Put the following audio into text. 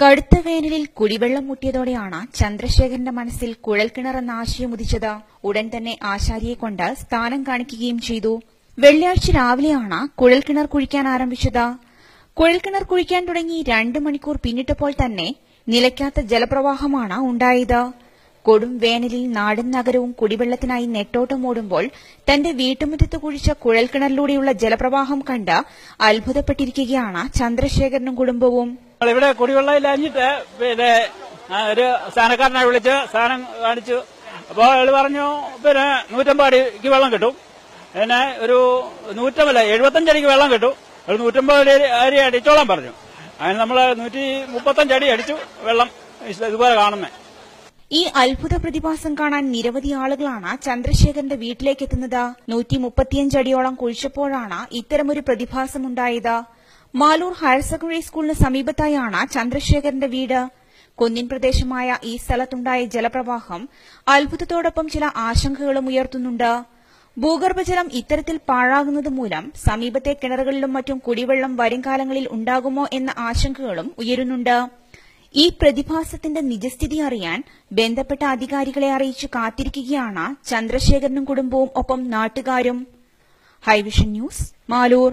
കടുത്ത വേനലിൽ കുടിവെള്ളം മുട്ടിയതോടെയാണ് ചന്ദ്രശേഖരന്റെ മനസ്സിൽ കുഴൽക്കിണറെന്ന ആശയം ഉദിച്ചത്. ഉടൻ തന്നെ ആശാരിയെ കൊണ്ട് സ്ഥാനം കാണിക്കുകയും ചെയ്തു. വെള്ളിയാഴ്ച രാവിലെയാണ് കുഴൽക്കിണർ കുഴിക്കാൻ ആരംഭിച്ചത്. കുഴൽക്കിണർ കുഴിക്കാൻ തുടങ്ങി രണ്ട് മണിക്കൂർ പിന്നിട്ടപ്പോൾ തന്നെ നിലയ്ക്കാത്ത ജലപ്രവാഹമാണ് ഉണ്ടായത്. കൊടും വേനലിൽ നാടും നഗരവും കുടിവെള്ളത്തിനായി നെട്ടോട്ടമോടുമ്പോൾ തന്റെ വീട്ടുമുറ്റത്ത് കുഴിച്ച കുഴൽക്കിണറിലൂടെയുള്ള ജലപ്രവാഹം കണ്ട് അത്ഭുതപ്പെട്ടിരിക്കുകയാണ് ചന്ദ്രശേഖരനും കുടുംബവും. ഇവിടെ കുടിവെള്ളം ഇല്ലാഞ്ഞിട്ട് പിന്നെ ഒരു സ്ഥാനക്കാരനെ വിളിച്ച് സ്ഥാനം കാണിച്ചു. അപ്പോൾ അയാൾ പറഞ്ഞു പിന്നെ നൂറ്റമ്പത് അടിക്ക് വെള്ളം കിട്ടും. പിന്നെ ഒരു നൂറ്റമ്പല്ല എഴുപത്തഞ്ചടിക്ക് വെള്ളം കിട്ടും. ഒരു നൂറ്റമ്പത് അരി അടിച്ചോളാൻ പറഞ്ഞു. അതിന് നമ്മൾ നൂറ്റി മുപ്പത്തഞ്ചടി അടി അടിച്ചു വെള്ളം ഇതുപോലെ കാണുന്നത് ഈ അത്ഭുത പ്രതിഭാസം കാണാൻ നിരവധി ആളുകളാണ് ചന്ദ്രശേഖരന്റെ വീട്ടിലേക്ക് എത്തുന്നത് നൂറ്റി മുപ്പത്തിയഞ്ച് അടിയോളം കുഴിച്ചപ്പോഴാണ് ഇത്തരമൊരു പ്രതിഭാസമുണ്ടായത്. മാലൂർ ഹയർ സെക്കൻഡറി സ്കൂളിന് സമീപത്തായാണ് ചന്ദ്രശേഖരന്റെ വീട്. കുന്നിൻ പ്രദേശമായ ഈ സ്ഥലത്തുണ്ടായ ജലപ്രവാഹം അത്ഭുതത്തോടൊപ്പം ചില ആശങ്കകളും ഉയർത്തുന്നുണ്ട്. ഭൂഗർഭജലം ഇത്തരത്തിൽ പാഴാകുന്നത് മൂലം സമീപത്തെ കിണറുകളിലും മറ്റും കുടിവെള്ളം വരും കാലങ്ങളിൽ ഉണ്ടാകുമോ എന്ന ആശങ്കകളും ഉയരുന്നുണ്ട്. ഈ പ്രതിഭാസത്തിന്റെ നിജസ്ഥിതി അറിയാൻ ബന്ധപ്പെട്ട അധികാരികളെ അറിയിച്ചു കാത്തിരിക്കുകയാണ് ചന്ദ്രശേഖരനും കുടുംബവും ഒപ്പം നാട്ടുകാരും. Highvision news Maloor.